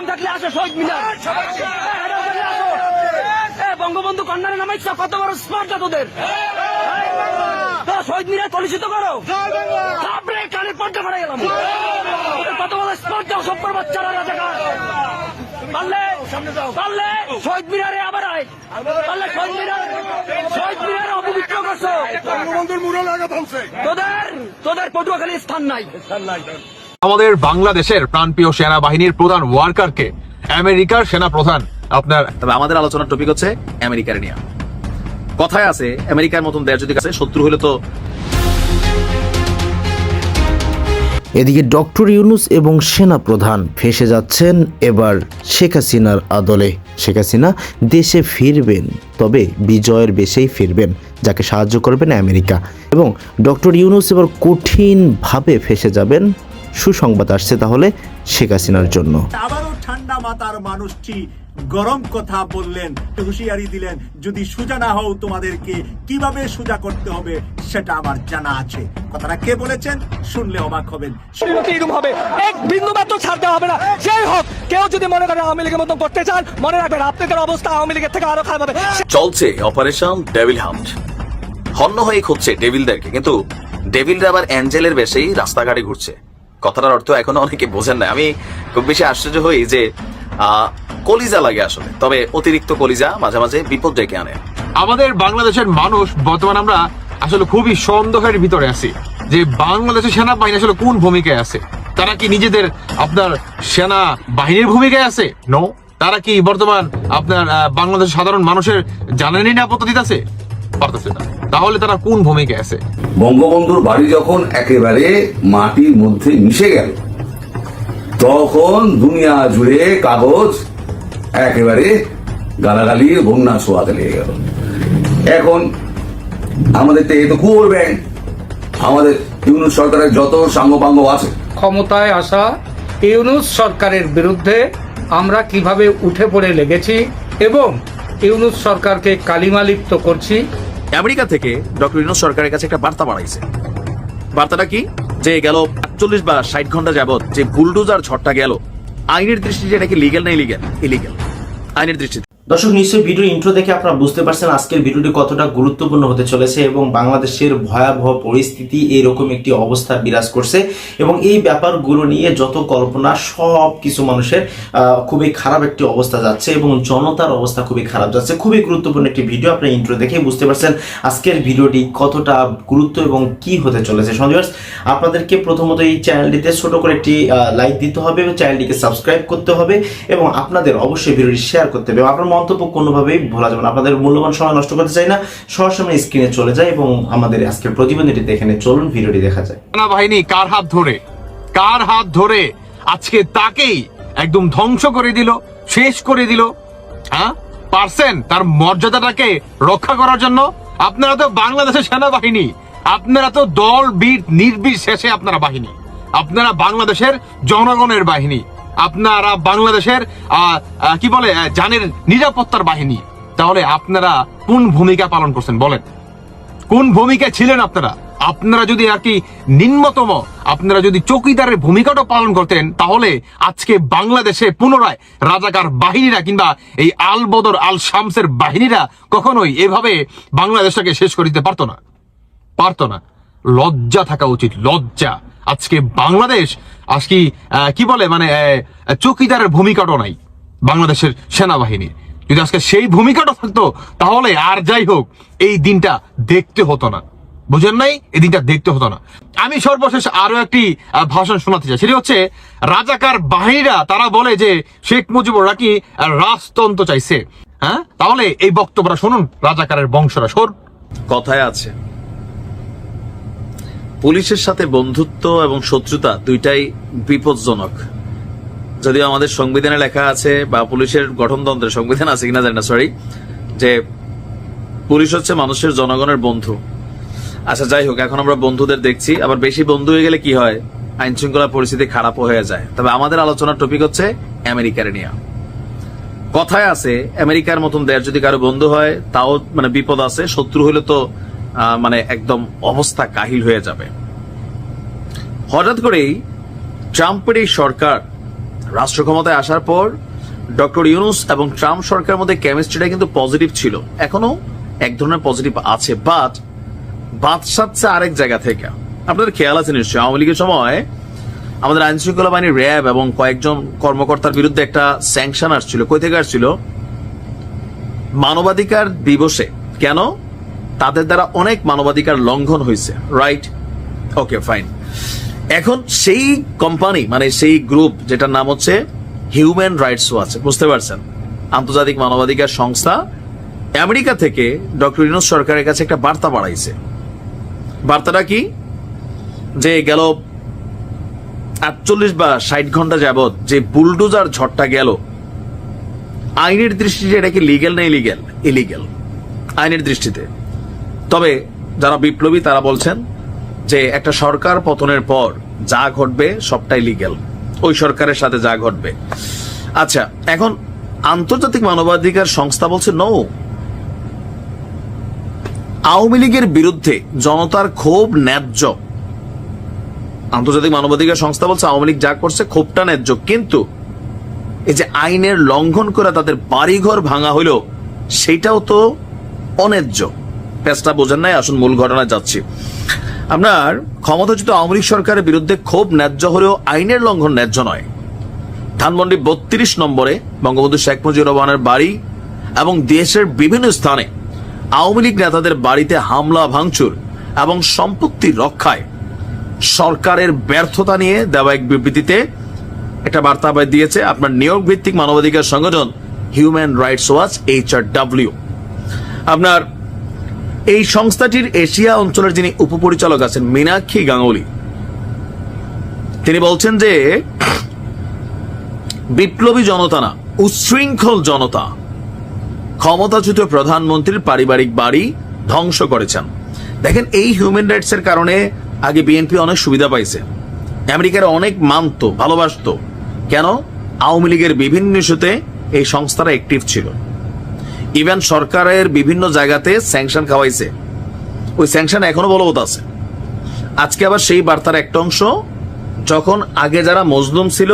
দাম থাকলে আসো শহীদ মিনার। বঙ্গবন্ধু কন্যারে নামাইছা কত বড় স্পর্ধা তোদের শহীদ মিনার কলুষিত করো। তারপরে কানে পর্দা করে গেলাম কত বড় স্পর্ধা সব্বর বাচ্চারা রাজাকার পারলে পারলে শহীদ মিনারে আবার আয়। পারলে শহীদ মিনার শহীদ মিনারে অপবিত্র করছ। বঙ্গবন্ধুর লাগা ভাঙছে। তোদের তোদের পটুয়াখালী স্থান নাই। স্থান নাই। আমাদের বাংলাদেশের প্রাণপ্রিয় সেনাবাহিনীর প্রধান ওয়ার্কারকে আমেরিকার সেনা প্রধান আপনার তবে আমাদের আলোচনার টপিক হচ্ছে আমেরিকার নিয়ে। কথায় আছে আমেরিকার মতন দেশ যদি কাছে শত্রু হলে তো এদিকে ডক্টর ইউনুস এবং সেনা প্রধান ফেসে যাচ্ছেন এবার শেখ হাসিনার আদলে। শেখ হাসিনা দেশে ফিরবেন তবে বিজয়ের বেশেই ফিরবেন যাকে সাহায্য করবেন আমেরিকা। এবং ডক্টর ইউনুস এবার কঠিনভাবে ফেসে যাবেন সুসংবাদ আসছে তাহলে শেখ হাসিনার জন্য। আবারও ঠান্ডা মাথার মানুষটি গরম কথা বললেন হুঁশিয়ারি দিলেন যদি সোজা না হও তোমাদেরকে কীভাবে সোজা করতে হবে সেটা আমার জানা আছে। কথাটা কে বলেছেন? শুনলে অবাক হবেন। এরকম হবে এক বিন্দু মাত্র ছাড়তে হবে না। সেই হোক কেউ যদি মনে করেন আওয়ামী লীগের মতন করতে চান মনে রাখবেন আপনাদের অবস্থা আওয়ামী লীগের থেকে আরও খারাপ হবে। চলছে অপারেশন ডেভিল হান্ট। হন্য হয়ে খুঁজছে ডেভিলদেরকে কিন্তু ডেভিলরা আবার অ্যাঞ্জেলের বেশেই রাস্তাঘাটে ঘুরছে। কথাটার অর্থ এখনও অনেকে বোঝেন না আমি খুব বেশি আশ্চর্য হই যে কলিজা লাগে আসলে তবে অতিরিক্ত কলিজা মাঝে মাঝে বিপদ ডেকে আনে। আমাদের বাংলাদেশের মানুষ বর্তমান আমরা আসলে খুবই সন্দেহের ভিতরে আছি যে বাংলাদেশের সেনাবাহিনী আসলে কোন ভূমিকায় আছে? তারা কি নিজেদের আপনার সেনা বাহিনীর ভূমিকায় আছে? নো তারা কি বর্তমান আপনার আহ, বাংলাদেশের সাধারণ মানুষের জানের নিরাপত্তা দিতেছে পারতেছে না। তাহলে তারা কোন ভূমিকায় আছে? বঙ্গবন্ধুর বাড়ি যখন একেবারে মাটির মধ্যে মিশে গেল তখন দুনিয়া জুড়ে কাগজ একেবারে গালাগালির বন্যা ছোঁয়াতে লেগে গেল। এখন আমাদের তো এই তো কুয়োর ব্যাংক আমাদের ইউনুস সরকারের যত সাঙ্গপাঙ্গ আছে। ক্ষমতায় আসা ইউনুস সরকারের বিরুদ্ধে আমরা কীভাবে উঠে পড়ে লেগেছি এবং ইউনুস সরকারকে কালিমালিপ্ত করছি আমেরিকা থেকে ডক্টর ইউনুস সরকারের কাছে একটা বার্তা বাড়াইছে বার্তাটা কি? যে গেল আটচল্লিশ বা ষাট ঘণ্টা যাবৎ যে বুলডোজার ঝড়টা গেল, আইনের দৃষ্টিতে এটা কি লিগেল না ইলিগেল ইলিগেল আইনের দৃষ্টিতে। দর্শক, নিশ্চয়ই ভিডিও ইন্ট্রো দেখে আপনারা বুঝতে পারছেন আজকের ভিডিওটি কতটা গুরুত্বপূর্ণ হতে চলেছে এবং বাংলাদেশের ভয়াবহ পরিস্থিতি এরকম একটি অবস্থা বিরাজ করছে এবং এই ব্যাপারগুলো নিয়ে যত কল্পনা, সব কিছু মানুষের খুবই খারাপ একটি অবস্থা যাচ্ছে এবং জনতার অবস্থা খুবই খারাপ যাচ্ছে। খুবই গুরুত্বপূর্ণ একটি ভিডিও আপনার ইন্ট্রো দেখে বুঝতে পারছেন আজকের ভিডিওটি কতটা গুরুত্ব এবং কি হতে চলেছে। সঞ্জয় আপনাদেরকে প্রথমত এই চ্যানেলটিতে ছোট করে একটি লাইক দিতে হবে এবং চ্যানেলটিকে সাবস্ক্রাইব করতে হবে এবং আপনাদের অবশ্যই ভিডিওটি শেয়ার করতে হবে। আপনার মন্তব্য কোনোভাবেই ভোলা যাবে না। আপনাদের মূল্যবান সময় নষ্ট করতে চাই না। সরাসরি স্ক্রিনে চলে যায় এবং আমাদের আজকের প্রতিবেদনটি দেখে নিয়ে চলুন, ভিডিওটি দেখা যায় সেনাবাহিনী কার হাত ধরে? কার হাত ধরে? আজকে তাকেই একদম ধ্বংস করে দিল, শেষ করে দিল হ্যাঁ? পারছেন তার মর্যাদাটাকে রক্ষা করার জন্য? আপনারা তো বাংলাদেশের সেনাবাহিনী। আপনারা তো দল বীর নির্বিশেষে আপনারা বাহিনী। আপনারা বাংলাদেশের জনগণের বাহিনী। আপনারা বাংলাদেশের কি বলে জানের নিরাপত্তার বাহিনী। তাহলে আপনারা কোন ভূমিকা পালন করছেন? বলেন। কোন ভূমিকা ছিলেন আপনারা? আপনারা যদি আর কি নিম্নতম, আপনারা যদি চৌকিদারের ভূমিকাটা পালন করতেন, তাহলে আজকে বাংলাদেশে পুনরায় রাজাকার বাহিনীরা কিংবা এই আল বদর আল শামসের বাহিনীরা কখনোই এভাবে বাংলাদেশটাকে শেষ করে দিতে পারতো না। পারতো না। লজ্জা থাকা উচিত, লজ্জা। আজকে বাংলাদেশ আজকে কি বলে মানে চৌকিদারের ভূমিকাটাও নাই বাংলাদেশের সেনাবাহিনীর। যদি আজকে সেই ভূমিকাটা থাকতো, তাহলে আর যাই হোক, এই দিনটা দেখতে হতো না। বুঝেন নাই? এই দিনটা দেখতে হতো না। আমি সর্বশেষ আরও একটি ভাষণ শোনাতে চাই। সেটি হচ্ছে, রাজাকার বাহিনীরা, তারা বলে যে, শেখ মুজিবুর নাকি রাজতন্ত্র চাইছে। হ্যাঁ? তাহলে এই বক্তব্যটা শুনুন, রাজাকারের বংশরা। শোন কথায় আছে পুলিশের সাথে বন্ধুত্ব এবং শত্রুতা দুইটাই বিপজ্জনক। যদিও আমাদের সংবিধানে লেখা আছে বা পুলিশের গঠনতন্ত্রে সংবিধান আছে কিনা জানি না সরি যে পুলিশ হচ্ছে মানুষের জনগণের বন্ধু। আচ্ছা যাই হোক, এখন আমরা বন্ধুদের দেখছি। আবার বেশি বন্ধু হয়ে গেলে কি হয়? আইন শৃঙ্খলা পরিস্থিতি খারাপ হয়ে যায়। তবে আমাদের আলোচনার টপিক হচ্ছে আমেরিকার নিয়ে। কথায় আছে, আমেরিকার মতন দেশ যদি কারও বন্ধু হয়, তাও মানে বিপদ আছে, শত্রু হলে তো মানে একদম অবস্থা কাহিল হয়ে যাবে। হঠাৎ করেই ট্রাম্পের এই সরকার রাষ্ট্র ক্ষমতায় আসার পর ডক্টর ইউনুস এবং ট্রাম্প সরকারের মধ্যে কেমিস্ট্রিটা কিন্তু পজিটিভ ছিল। এখনও এক ধরনের পজিটিভ আছে বাট বাদ সাচ্ছে আরেক জায়গা থেকে। আপনাদের খেয়াল আছে নিশ্চয়ই, আওয়ামী লীগের সময় আমাদের আইন শৃঙ্খলা বাহিনীর র্যাব এবং কয়েকজন কর্মকর্তার বিরুদ্ধে একটা স্যাংশন আসছিল, কই থেকে আসছিল? মানবাধিকার দিবসে। কেন? তাদের দ্বারা অনেক মানবাধিকার লঙ্ঘন হয়েছে রাইট ওকে ফাইন এখন সেই কোম্পানি মানে সেই গ্রুপ যেটার নাম হচ্ছে হিউম্যান রাইটস ওয়াচ বুঝতে পারছেন? আন্তর্জাতিক মানবাধিকার সংস্থা আমেরিকা থেকে ডক্টর ইনোস সরকারের কাছে একটা বার্তা বাড়াইছে বার্তাটা কি? যে গেল আটচল্লিশ বা ষাট ঘণ্টা যাবত যে বুলডোজার ঝড়টা গেল, আইনের দৃষ্টিতে এটা কি লিগেল না ইলিগেল ইলিগেল আইনের দৃষ্টিতে। তবে যারা বিপ্লবী, তারা বলছেন যে একটা সরকার পতনের পর যা ঘটবে সবটাই লিগেল ওই সরকারের সাথে যা ঘটবে। আচ্ছা এখন আন্তর্জাতিক মানবাধিকার সংস্থা বলছে নো আওয়ামী লীগের বিরুদ্ধে জনতার ক্ষোভ ন্যায্য। আন্তর্জাতিক মানবাধিকার সংস্থা বলছে আওয়ামী লীগ যা করছে ক্ষোভটা ন্যায্য, কিন্তু এই যে আইনের লঙ্ঘন করে তাদের বাড়িঘর ভাঙা হইল সেটাও তো অন্যায্য। পেঁচটা বোঝেন নাই, আসুন মূল ঘটনায় যাচ্ছি। আপনার ক্ষমতাচ্যুত আওয়ামী সরকারের বিরুদ্ধে ক্ষোভ ন্যায্য হলেও আইনের লঙ্ঘন ন্যায্য নয়। ধানমন্ডি বত্রিশ নম্বরে বঙ্গবন্ধু শেখ মুজিবুর রহমানের বাড়ি এবং দেশের বিভিন্ন স্থানে আওয়ামী লীগ নেতাদের বাড়িতে হামলা, ভাঙচুর এবং সম্পত্তি রক্ষায় সরকারের ব্যর্থতা নিয়ে দেওয়া এক বিবৃতিতে একটা বার্তা দিয়েছে। আপনার ইয়র্ক ভিত্তিক মানবাধিকার সংগঠন Human Rights Watch, H R W. আপনার এই সংস্থাটির এশিয়া অঞ্চলের যিনি উপপরিচালক আছেন, মীনাক্ষী গাঙ্গুলি, তিনি বলছেন যে বিপ্লবী জনতা না, উচ্ছৃঙ্খল জনতা, ক্ষমতাচ্যুত প্রধানমন্ত্রীর পারিবারিক বাড়ি ধ্বংস করেছেন। দেখেন, এই হিউম্যান রাইটস এর কারণে আগে বিএনপি অনেক সুবিধা পাইছে। আমেরিকার অনেক মানত, ভালোবাসতো। কেন? আওয়ামী লীগের বিভিন্ন ইস্যুতে এই সংস্থাটা অ্যাক্টিভ ছিল। ইভেন সরকারের বিভিন্ন জায়গাতে স্যাংশন খাওয়াইছে। ওই স্যাংশন এখনও বলবৎ আছে। আজকে আবার সেই বার্তার একটা অংশ, যখন আগে যারা মজলুম ছিল,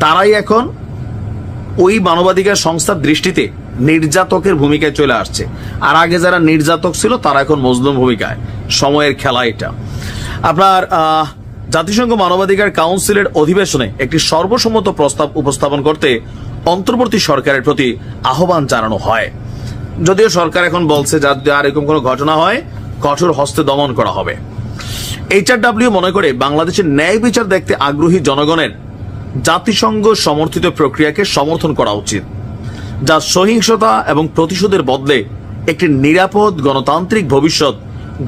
তারাই এখন ওই মানবাধিকার সংস্থার দৃষ্টিতে নির্যাতকের ভূমিকায় চলে আসছে। আর আগে যারা নির্যাতক ছিল, তারা এখন মজলুম ভূমিকায়। সময়ের খেলা এটা। আপনার জাতিসংঘ মানবাধিকার কাউন্সিলের অধিবেশনে একটি সর্বসম্মত প্রস্তাব উপস্থাপন করতে অন্তর্বর্তী সরকারের প্রতি আহ্বান জানানো হয়। যদিও সরকার এখন বলছে যাতে আর এরকম কোনো ঘটনা হয়, কঠোর হস্তে দমন করা হবে। এইচআরডব্লিউ মনে করে বাংলাদেশের ন্যায় বিচার দেখতে আগ্রহী জনগণের জাতিসংঘ সমর্থিত প্রক্রিয়াকে সমর্থন করা উচিত, যা সহিংসতা এবং প্রতিশোধের বদলে একটি নিরাপদ গণতান্ত্রিক ভবিষ্যৎ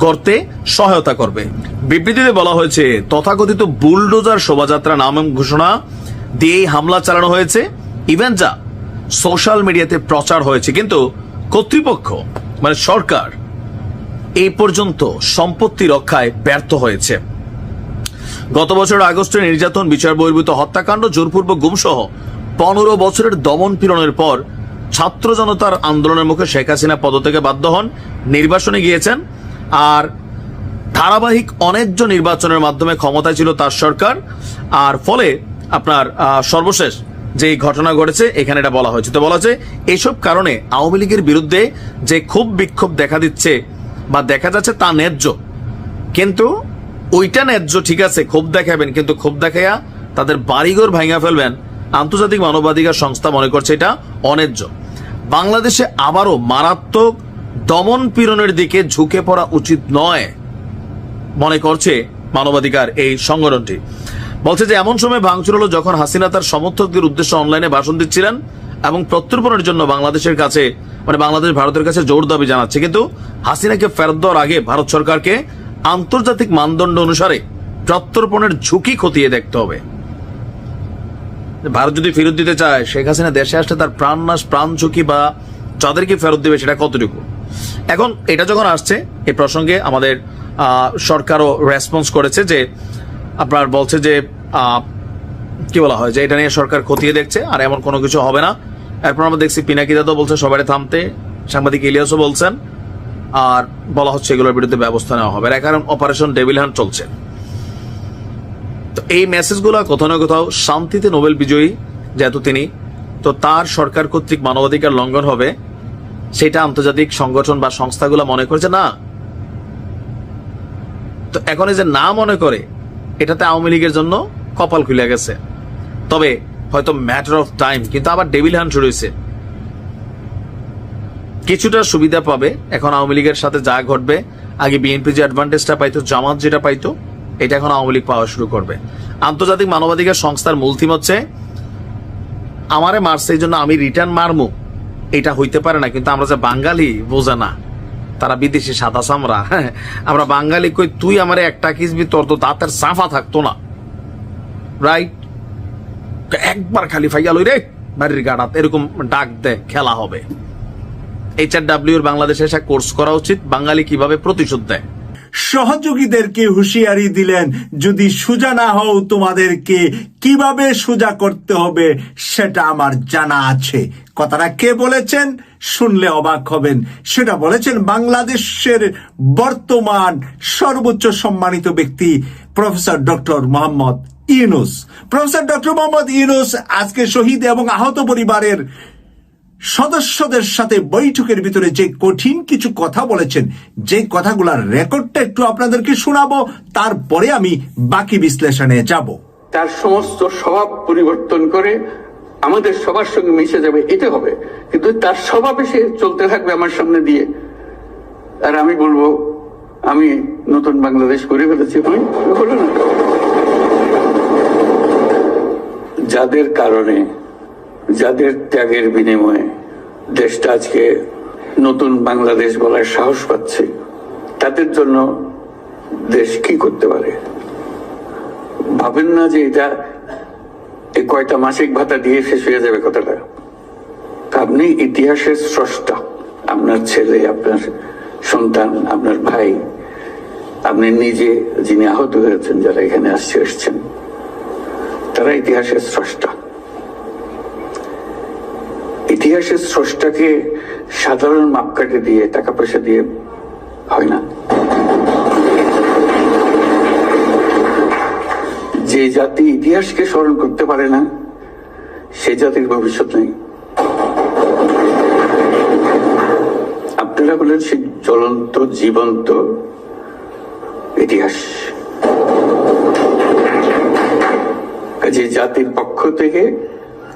গড়তে সহায়তা করবে। বিবৃতিতে বলা হয়েছে, তথাকথিত বুলডোজার শোভাযাত্রা নাম ঘোষণা দিয়েই হামলা চালানো হয়েছে। ইভেন যা সোশ্যাল মিডিয়াতে প্রচার হয়েছে, কিন্তু কর্তৃপক্ষ মানে সরকার এই পর্যন্ত সম্পত্তি রক্ষায় ব্যর্থ হয়েছে। গত বছর আগস্টে নির্যাতন, বিচার বহির্ভূত হত্যাকাণ্ড, জোরপূর্বক গুমসহ পনেরো বছরের দমন পীড়নের পর ছাত্র জনতার আন্দোলনের মুখে শেখ হাসিনা পদত্যাগে বাধ্য হন, নির্বাসনে গিয়েছেন, আর ধারাবাহিক অনেকজন নির্বাচনের মাধ্যমে ক্ষমতায় ছিল তার সরকার, আর ফলে আপনার সর্বশেষ যে ঘটনা ঘটেছে, এখানে এটা বলা হয়েছে। তো বলা হয়েছে এইসব কারণে আওয়ামী লীগের বিরুদ্ধে যে ক্ষোভ বিক্ষোভ দেখা দিচ্ছে বা দেখা যাচ্ছে তা ন্যায্য। কিন্তু ওইটা ন্যায্য, ঠিক আছে, ক্ষোভ দেখাবেন, কিন্তু ক্ষোভ দেখাইয়া তাদের বাড়িঘর ভাঙা ফেলবেন, আন্তর্জাতিক মানবাধিকার সংস্থা মনে করছে এটা অন্যায্য। বাংলাদেশে আবারও মারাত্মক দমন পীড়নের দিকে ঝুঁকে পড়া উচিত নয়, মনে করছে মানবাধিকার এই সংগঠনটি। বলছে যে, এমন সময় ভাঙচুর হলো যখন হাসিনা তার সমর্থকদের উদ্দেশ্যে অনলাইনে ভাষণ দিচ্ছিলেন এবং প্রত্যর্পণের জন্য বাংলাদেশের কাছে মানে বাংলাদেশ ভারতের কাছে জোর দাবি জানাচ্ছে। কিন্তু হাসিনাকে ফেরত দেওয়ার আগে ভারত সরকারকে আন্তর্জাতিক মানদণ্ড অনুসারে প্রত্যর্পণের ঝুঁকি খতিয়ে দেখতে হবে। ভারত যদি ফেরত দিতে চায়, শেখ হাসিনা দেশে আসলে তার প্রাণ নাশ প্রাণ ঝুঁকি বা যাদেরকে ফেরত দেবে সেটা কতটুকু? এখন এটা যখন আসছে এই প্রসঙ্গে আমাদের সরকারও রেসপন্স করেছে যে আপনার বলছে যে কি বলা হয়, যে এটা নিয়ে সরকার খতিয়ে দেখছে আর এমন কোনো কিছু হবে না। এরপর আমরা দেখছি পিনাকি দাদা বলছে সবাই থামতে। সাংবাদিক ইলিয়াসও বলছেন। আর বলা হচ্ছে এগুলোর বিরুদ্ধে ব্যবস্থা নেওয়া হবে। এর কারণ অপারেশন ডেভিল হান্ট চলছে। তো এই মেসেজগুলো কোথাও না কোথাও শান্তিতে নোবেল বিজয়ী যেহেতু তিনি, তো তার সরকার কর্তৃক মানবাধিকার লঙ্ঘন হবে। সেটা আন্তর্জাতিক সংগঠন বা সংস্থাগুলো মনে করছে না। তো এখন এই যে না মনে করে এটাতে আওয়ামী লীগের জন্য কপাল খুলে গেছে। তবে হয়তো ম্যাটার অফ টাইম কিন্তু আবার ডেভিল হ্যান্ড শুরু হয়েছে। কিছুটা সুবিধা পাবে, এখন আওয়ামী লীগের সাথে যা ঘটবে। আগে বিএনপি যে অ্যাডভান্টেজটা পাইতো, জামাত যেটা পাইতো, এটা এখন আওয়ামী লীগ পাওয়া শুরু করবে। আন্তর্জাতিক মানবাধিকার সংস্থার মূল থিম হচ্ছে, আমারে মারছে, এই জন্য আমি রিটার্ন মারমু। এটা হইতে পারে না, কিন্তু আমরা যে বাঙালি, বোঝা না। তারা বিদেশি সাদা সামরা হ্যাঁ আমরা বাঙালি কই, তুই আমার একটা কিসবি তোর তো দাঁতের সাফা থাকতো না। রাইট একবার খালি ফাইয়া লই রে, বাড়ির গাড়াত, এরকম ডাক দে, খেলা হবে। এইচ আর ডাব্লিউ এর বাংলাদেশে এসে কোর্স করা উচিত, বাঙালি কীভাবে প্রতিশোধ দেয়? সহযোগীদেরকে হুঁশিয়ারি দিলেন, যদি সোজা না হও, তোমাদেরকে কীভাবে সোজা করতে হবে সেটা আমার জানা আছে। কথাটা কে বলেছেন? শুনলে অবাক হবেন। সেটা বলেছেন বাংলাদেশের বর্তমান সর্বোচ্চ সম্মানিত ব্যক্তি, professor doctor Mohammad Yunus. Professor doctor Mohammad Yunus আজকে শহীদ এবং আহত পরিবারের সদস্যদের সাথে বৈঠকের ভিতরে যে কঠিন কিছু কথা বলেছেন, যে কথাগুলোর রেকর্ডটা একটু আপনাদেরকে শোনাবো, তারপরে আমি বাকি বিশ্লেষণে যাব। তার সমস্ত স্বভাব পরিবর্তন করে আমাদের সবার সঙ্গে মিশে যাবে এটা হবে। কিন্তু তার স্বভাব এসে চলতে থাকবে আমার সামনে দিয়ে। আর আমি বলব, আমি নতুন বাংলাদেশ করে ফেলেছি যাদের কারণে যাদের ত্যাগের বিনিময়ে দেশটা আজকে নতুন বাংলাদেশ বলার সাহস পাচ্ছে, তাদের জন্য দেশ কি করতে পারে? ভাবেন না যে এটা এই কয়টা মাসিক ভাতা দিয়ে শেষ হয়ে যাবে কথাটা। আপনি ইতিহাসের স্রষ্টা, আপনার ছেলে, আপনার সন্তান, আপনার ভাই, আপনি নিজে যিনি আহত হয়েছেন, যারা এখানে আসছে, এসছেন, তারা ইতিহাসের স্রষ্টা। ইতিহাসের স্রষ্টাকে সাধারণ মাপকাঠি দিয়ে, টাকা পয়সা দিয়ে হয় না। যে জাতি ইতিহাসকে স্মরণ করতে পারে না, সে জাতির ভবিষ্যৎ নেই। আপনারা বলেন সে জ্বলন্ত, জীবন্ত ইতিহাস। যে জাতির পক্ষ থেকে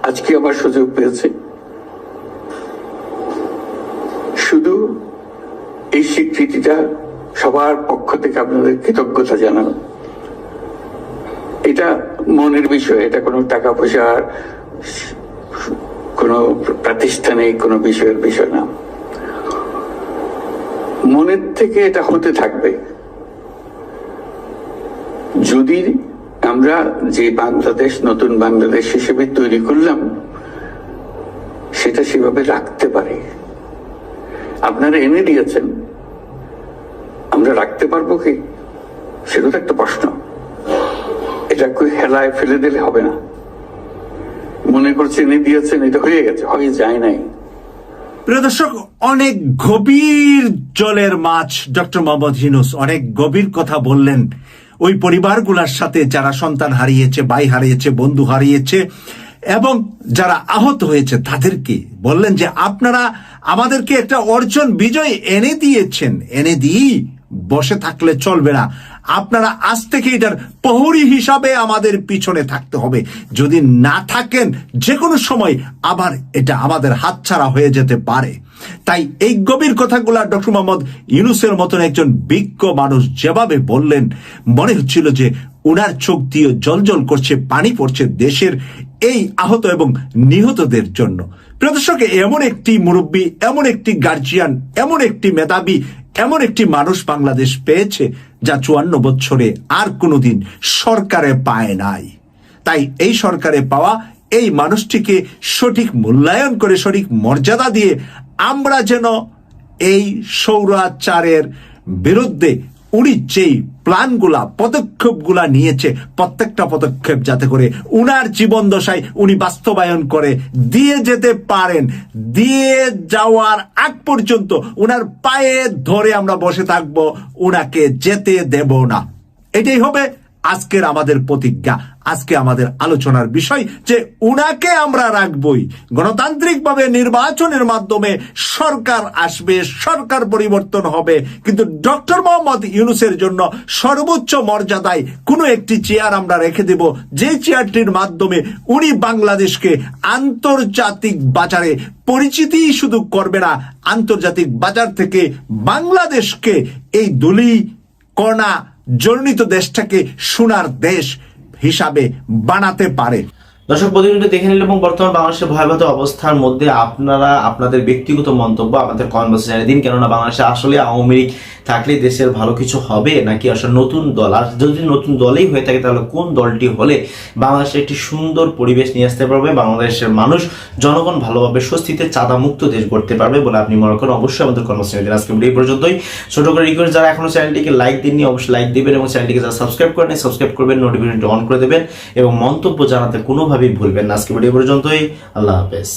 আজকে আবার সুযোগ পেয়েছে শুধু স্বীকৃতিটা সবার পক্ষ থেকে আপনাদের কৃতজ্ঞতা জানানো। এটা মনের বিষয়, এটা কোনো টাকা পয়সার কোনো প্রাতিষ্ঠানিক কোনো বিষয়ের বিষয় না। মনের থেকে এটা হতে থাকবে। যদি আমরা যে বাংলাদেশ, নতুন বাংলাদেশ হিসেবে তৈরি করলাম, সেটা সেভাবে রাখতে পারি। আপনারা এনে দিয়েছেন। আমরা রাখতে পারব কি? সেটা তো একটা প্রশ্ন। এটা হেলায় ফেলে দিলে হবে না। মনে করছে এনে দিয়েছেন, এটা হয়ে গেছে, হয়ে যায় নাই। প্রিয় দর্শক, অনেক গভীর জলের মাছ ডক্টর মোহাম্মদ হিনুস অনেক গভীর কথা বললেন। ওই পরিবারগুলোর সাথে যারা সন্তান হারিয়েছে, ভাই হারিয়েছে, বন্ধু হারিয়েছে, এবং যারা আহত হয়েছে, তাদেরকে বললেন যে, আপনারা আমাদেরকে একটা অর্জন বিজয় এনে দিয়েছেন, এনে দিই। বসে থাকলে চলবে না। আপনারা আজ থেকে এটার প্রহরী হিসাবে আমাদের পিছনে থাকতে হবে। যদি না থাকেন যে কোনো সময় আবার এটা আমাদের হাতছাড়া হয়ে যেতে পারে। তাই এই গভীর কথাগুলা ডক্টর মোহাম্মদ ইউনুসের মতন একজন বিজ্ঞ মানুষ যেভাবে বললেন, মনে হচ্ছিল যে উনার চোখ দিয়ে জলজল করছে, পানি পড়ছে দেশের এই আহত এবং নিহতদের জন্য। প্রদর্শক এমন একটি মুরব্বী, এমন একটি গার্জিয়ান এমন একটি মেধাবী এমন একটি মানুষ বাংলাদেশ পেয়েছে যা চুয়ান্ন বছরে আর কোনোদিন সরকারে পায় নাই। তাই এই সরকারে পাওয়া এই মানুষটিকে সঠিক মূল্যায়ন করে, সঠিক মর্যাদা দিয়ে আমরা যেন এই সৌরাচারের বিরুদ্ধে উনি যেই প্ল্যানগুলা, পদক্ষেপগুলা নিয়েছে প্রত্যেকটা পদক্ষেপ যাতে করে উনার জীবন দশায় উনি বাস্তবায়ন করে দিয়ে যেতে পারেন। দিয়ে যাওয়ার আগ পর্যন্ত উনার পায়ে ধরে আমরা বসে থাকব, উনাকে যেতে দেব না। এটাই হবে আজকের আমাদের প্রতিজ্ঞা। আজকে আমাদের আলোচনার বিষয় যে উনাকে আমরা রাখবই। গণতান্ত্রিকভাবে নির্বাচনের মাধ্যমে সরকার আসবে, সরকার পরিবর্তন হবে। কিন্তু ডক্টর মোহাম্মদ ইউনুসের জন্য সর্বোচ্চ মর্যাদায় কোনো একটি চেয়ার আমরা রেখে দেব। যে চেয়ারটির মাধ্যমে উনি বাংলাদেশকে আন্তর্জাতিক বাজারে পরিচিতি শুধু করবে না, আন্তর্জাতিক বাজার থেকে বাংলাদেশকে এই দুলি কণা জর্ণিত দেশটাকে সোনার দেশ হিসাবে বানাতে পারে। দর্শক প্রতিনিধি দেখে নিল এবং বর্তমান বাংলাদেশের ভয়াবহ অবস্থার মধ্যে আপনারা, আপনাদের ব্যক্তিগত মন্তব্য আমাদের বক্সে জানিয়ে দিন। কেননা বাংলাদেশে আসলে আওয়ামী লীগ থাকলে দেশের ভালো কিছু হবে নাকি আসলে নতুন দল? আর যদি নতুন দলেই হয়ে থাকে, তাহলে কোন দলটি হলে বাংলাদেশে একটি সুন্দর পরিবেশ নিয়ে আসতে পারবে? বাংলাদেশের মানুষ, জনগণ ভালোভাবে স্বস্তিতে চাঁদা মুক্ত দেশ গড়তে পারবে বলে আপনি মনে করেন? অবশ্যই আমাদের দিন। আজকে এই পর্যন্তই। ছোট করে রিকোয়েস্ট যারা এখনও চ্যানেলটিকে লাইক দেননি, অবশ্যই লাইক দিবেন এবং চ্যানেলটিকে যারা সাবস্ক্রাইব করেন সাবস্ক্রাইব করবেন নোটিফিকেশনটি অন করে দেবেন এবং মন্তব্য জানাতে কোনোভাবেই ভুলবেন না। আজকে ভিডিও পর্যন্তই। আল্লাহ হাফেজ।